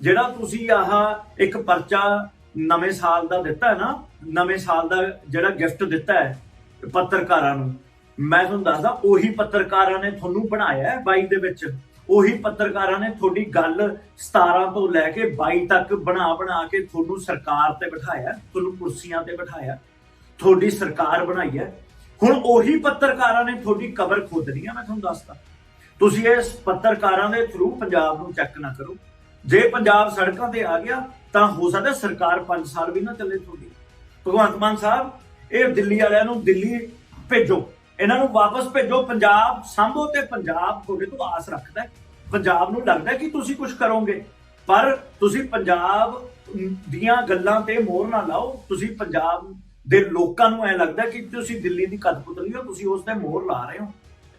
ਜਿਹੜਾ ਤੁਸੀਂ ਆਹ ਇੱਕ ਪਰਚਾ ਨਵੇਂ ਸਾਲ ਦਾ ਦਿੱਤਾ ਹੈ ਨਾ, ਨਵੇਂ ਸਾਲ ਦਾ ਜਿਹੜਾ ਗਿਫਟ ਦਿੱਤਾ ਹੈ ਪੱਤਰਕਾਰਾਂ ਨੂੰ, ਮੈਂ ਤੁਹਾਨੂੰ ਦੱਸਦਾ, ਉਹੀ ਪੱਤਰਕਾਰਾਂ ਨੇ ਤੁਹਾਨੂੰ ਬਣਾਇਆ ਹੈ 22 ਦੇ ਵਿੱਚ। ਉਹੀ ਪੱਤਰਕਾਰਾਂ ਨੇ ਤੁਹਾਡੀ ਗੱਲ 17 ਤੋਂ ਲੈ ਕੇ 22 ਤੱਕ ਬਣਾ ਬਣਾ ਕੇ ਤੁਹਾਨੂੰ ਸਰਕਾਰ ਤੇ ਬਿਠਾਇਆ, ਤੁਹਾਨੂੰ ਕੁਰਸੀਆਂ ਤੇ ਬਿਠਾਇਆ, ਤੁਹਾਡੀ ਸਰਕਾਰ ਬਣਾਈ ਹੈ। ਹੁਣ ਉਹੀ ਪੱਤਰਕਾਰਾਂ ਨੇ ਤੁਹਾਡੀ ਕਬਰ ਖੋਦਣੀ ਹੈ, ਮੈਂ ਤੁਹਾਨੂੰ ਦੱਸਦਾ। ਤੁਸੀਂ ਇਸ ਪੱਤਰਕਾਰਾਂ ਦੇ ਥਰੂ ਪੰਜਾਬ ਨੂੰ ਚੈੱਕ ਨਾ ਕਰੋ। ਜੇ ਪੰਜਾਬ ਸੜਕਾਂ ਤੇ ਆ ਗਿਆ, ਤਾਂ ਹੋ ਸਕਦਾ ਸਰਕਾਰ 5 ਸਾਲ ਵੀ ਨਾ ਚੱਲੇ ਤੁਹਾਡੀ। ਭਗਵੰਤ ਮਾਨ ਸਾਹਿਬ, ਇਹ ਦਿੱਲੀ ਵਾਲਿਆਂ ਨੂੰ ਦਿੱਲੀ ਭੇਜੋ। ਇਹਨਾਂ ਨੂੰ ਵਾਪਸ ਭੇਜੋ। ਪੰਜਾਬ ਸੰਭੋ ਤੇ ਪੰਜਾਬ ਤੁਹਾਡੇ ਤੋਂ ਆਸ ਰੱਖਦਾ ਹੈ। ਪੰਜਾਬ ਨੂੰ ਲੱਗਦਾ ਕਿ ਤੁਸੀਂ ਕੁਝ ਕਰੋਗੇ। ਪਰ ਤੁਸੀਂ ਪੰਜਾਬ ਦੀਆਂ ਗੱਲਾਂ ਤੇ ਮੋਹਰ ਨਾ ਲਾਓ। ਤੁਸੀਂ ਪੰਜਾਬ ਦੇ ਲੋਕਾਂ ਨੂੰ ਐ ਲੱਗਦਾ ਕਿ ਤੁਸੀਂ ਦਿੱਲੀ ਦੀ ਕਠਪੁਤਲੀ ਹੋ, ਤੁਸੀਂ ਉਸ ਤੇ ਮੋਹਰ ਲਾ ਰਹੇ ਹੋ।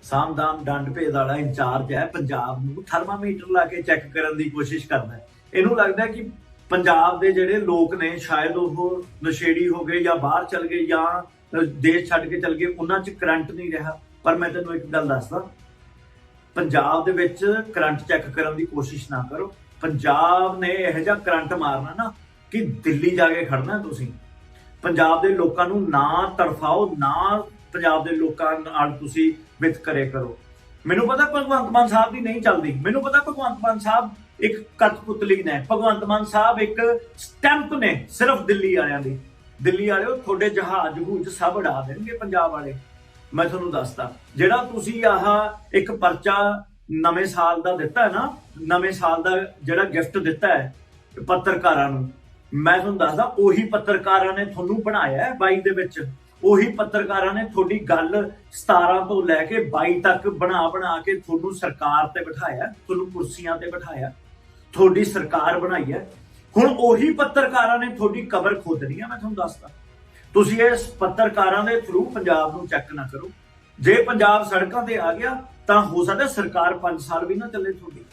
ਸਾਮਦਾਮ ਡੰਡ ਭੇਦ ਵਾਲਾ ਇੰਚਾਰਜ ਹੈ ਪੰਜਾਬ ਨੂੰ ਥਰਮਾਮੀਟਰ ਲਾ ਕੇ ਚੈੱਕ ਕਰਨ ਦੀ ਕੋਸ਼ਿਸ਼ ਕਰਦਾ ਹੈ। ਇਹਨੂੰ ਲੱਗਦਾ ਕਿ ਪੰਜਾਬ ਦੇ ਜਿਹੜੇ ਲੋਕ ਨੇ, ਸ਼ਾਇਦ ਉਹ ਨਸ਼ੇੜੀ ਹੋ ਗਏ ਜਾਂ ਬਾਹਰ ਚਲ ਗਏ ਜਾਂ ਦੇਸ਼ ਛੱਡ ਕੇ ਚਲ ਗਏ, ਉਹਨਾਂ 'ਚ ਕਰੰਟ ਨਹੀਂ ਰਿਹਾ। ਪਰ ਮੈਂ ਤੈਨੂੰ ਇੱਕ ਗੱਲ ਦੱਸਦਾ, ਪੰਜਾਬ ਦੇ ਵਿੱਚ ਕਰੰਟ ਚੈੱਕ ਕਰਨ ਦੀ ਕੋਸ਼ਿਸ਼ ਨਾ ਕਰੋ। ਪੰਜਾਬ ਨੇ ਇਹੋ ਜਿਹਾ ਕਰੰਟ ਮਾਰਨਾ ਨਾ ਕਿ ਦਿੱਲੀ ਜਾ ਕੇ ਖੜਨਾ ਤੁਸੀਂ। ਪੰਜਾਬ ਦੇ ਲੋਕਾਂ ਨੂੰ ਨਾ ਤੜਫਾਓ, ਨਾ ਪੰਜਾਬ ਦੇ ਲੋਕਾਂ ਨਾਲ ਤੁਸੀਂ ਵਿਤਕਰੇ ਕਰੋ। ਮੈਨੂੰ ਪਤਾ ਭਗਵੰਤ ਮਾਨ ਸਾਹਿਬ ਦੀ ਨਹੀਂ ਚੱਲਦੀ। ਮੈਨੂੰ ਪਤਾ ਭਗਵੰਤ ਮਾਨ ਸਾਹਿਬ ਇੱਕ ਕਠਪੁਤਲੀ ਨੇ ਭਗਵੰਤ ਮਾਨ ਸਾਹਿਬ ਇੱਕ ਸਟੈਂਪ ਨੇ ਸਿਰਫ ਦਿੱਲੀ ਵਾਲਿਆਂ ਦੀ। ਦਿੱਲੀ ਵਾਲਿਓ ਤੁਹਾਡੇ ਜਹਾਜ਼ ਜਹੂਜ ਸਭ ਉਡਾ ਦੇਣਗੇ ਪੰਜਾਬ ਵਾਲੇ। ਮੈਂ ਤੁਹਾਨੂੰ ਦੱਸਦਾ, ਜਿਹੜਾ ਤੁਸੀਂ ਆਹ ਇੱਕ ਪਰਚਾ ਨਵੇਂ ਸਾਲ ਦਾ ਦਿੱਤਾ ਹੈ ਨਾ, ਨਵੇਂ ਸਾਲ ਦਾ ਜਿਹੜਾ ਗਿਫਟ ਦਿੱਤਾ ਹੈ ਪੱਤਰਕਾਰਾਂ ਨੂੰ, ਮੈਂ ਤੁਹਾਨੂੰ ਦੱਸਦਾ, ਉਹੀ ਪੱਤਰਕਾਰਾਂ ਨੇ ਤੁਹਾਨੂੰ ਬਣਾਇਆ ਹੈ 22 ਦੇ ਵਿੱਚ। ਉਹੀ ਪੱਤਰਕਾਰਾਂ ਨੇ ਤੁਹਾਡੀ ਗੱਲ 17 ਤੋਂ ਲੈ ਕੇ 22 ਤੱਕ ਬਣਾ ਬਣਾ ਕੇ ਤੁਹਾਨੂੰ ਸਰਕਾਰ ਤੇ ਬਿਠਾਇਆ, ਤੁਹਾਨੂੰ ਕੁਰਸੀਆਂ ਤੇ ਬਿਠਾਇਆ, ਤੁਹਾਡੀ ਸਰਕਾਰ ਬਣਾਈ ਹੈ। ਹੁਣ ਉਹੀ ਪੱਤਰਕਾਰਾਂ ਨੇ ਤੁਹਾਡੀ ਕਬਰ ਖੋਦਣੀ ਹੈ ਮੈਂ ਤੁਹਾਨੂੰ ਦੱਸਦਾ। ਤੁਸੀਂ ਇਸ ਪੱਤਰਕਾਰਾਂ ਦੇ ਥਰੂ ਪੰਜਾਬ ਨੂੰ ਚੈੱਕ ਨਾ ਕਰੋ। ਜੇ ਪੰਜਾਬ ਸੜਕਾਂ ਤੇ ਆ ਗਿਆ, ਤਾਂ ਹੋ ਸਕਦਾ ਸਰਕਾਰ 5 ਸਾਲ ਵੀ ਨਾ ਚੱਲੇ ਤੁਹਾਡੀ।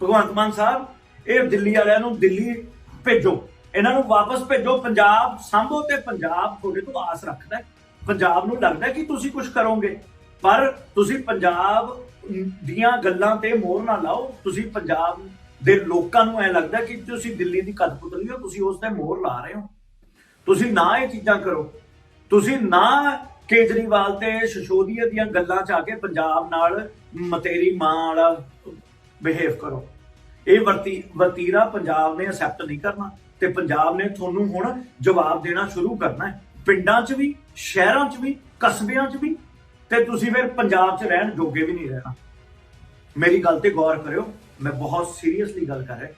ਭਗਵੰਤ ਮਾਨ ਸਾਹਿਬ, ਇਹ ਦਿੱਲੀ ਵਾਲਿਆਂ ਨੂੰ ਦਿੱਲੀ ਭੇਜੋ। ਇਹਨਾਂ ਨੂੰ ਵਾਪਸ ਭੇਜੋ, ਪੰਜਾਬ ਸੰਭੋ ਤੇ ਪੰਜਾਬ ਤੁਹਾਡੇ ਤੋਂ ਆਸ ਰੱਖਦਾ ਹੈ। ਪੰਜਾਬ ਨੂੰ ਲੱਗਦਾ ਕਿ ਤੁਸੀਂ ਕੁਝ ਕਰੋਗੇ, ਪਰ ਤੁਸੀਂ ਪੰਜਾਬ ਦੀਆਂ ਗੱਲਾਂ ਤੇ ਮੋਹਰ ਨਾ ਲਾਓ। ਤੁਸੀਂ ਪੰਜਾਬ ਦੇ ਲੋਕਾਂ ਨੂੰ ਐ ਲੱਗਦਾ ਕਿ ਤੁਸੀਂ ਦਿੱਲੀ ਦੀ ਕਠਪੁਤਲੀ ਹੋ, ਤੁਸੀਂ ਉਸ ਤੇ ਮੋਹਰ ਲਾ ਰਹੇ ਹੋ। ਤੁਸੀਂ ਨਾ ਇਹ ਚੀਜ਼ਾਂ ਕਰੋ। ਤੁਸੀਂ ਨਾ ਕੇਜਰੀਵਾਲ ਤੇ ਸ਼ਸ਼ੋਦੀਆ ਦੀਆਂ ਗੱਲਾਂ ਚ ਆ ਕੇ ਪੰਜਾਬ ਨਾਲ ਮਤੇਰੀ ਮਾਂ ਵਾਲਾ ਬਿਹੇਵ ਕਰੋ। ਇਹ ਵਰਤੀ ਵਤੀਰਾ ਪੰਜਾਬ ਨੇ ਅਸੈਪਟ ਨਹੀਂ ਕਰਨਾ। ਤੇ ਪੰਜਾਬ ਨੇ ਤੁਹਾਨੂੰ ਹੁਣ ਜਵਾਬ ਦੇਣਾ ਸ਼ੁਰੂ ਕਰਨਾ ਹੈ। ਪਿੰਡਾਂ 'ਚ ਵੀ, ਸ਼ਹਿਰਾਂ 'ਚ ਵੀ, ਕਸਬਿਆਂ 'ਚ ਵੀ, ਤੇ ਤੁਸੀਂ ਫਿਰ ਪੰਜਾਬ 'ਚ ਰਹਿਣ ਜੋਗੇ ਵੀ ਨਹੀਂ ਰਹਿਣਾ। ਮੇਰੀ ਗੱਲ ਤੇ ਗੌਰ ਕਰਿਓ, ਮੈਂ ਬਹੁਤ ਸੀਰੀਅਸਲੀ ਗੱਲ ਕਰ ਰਿਹਾ।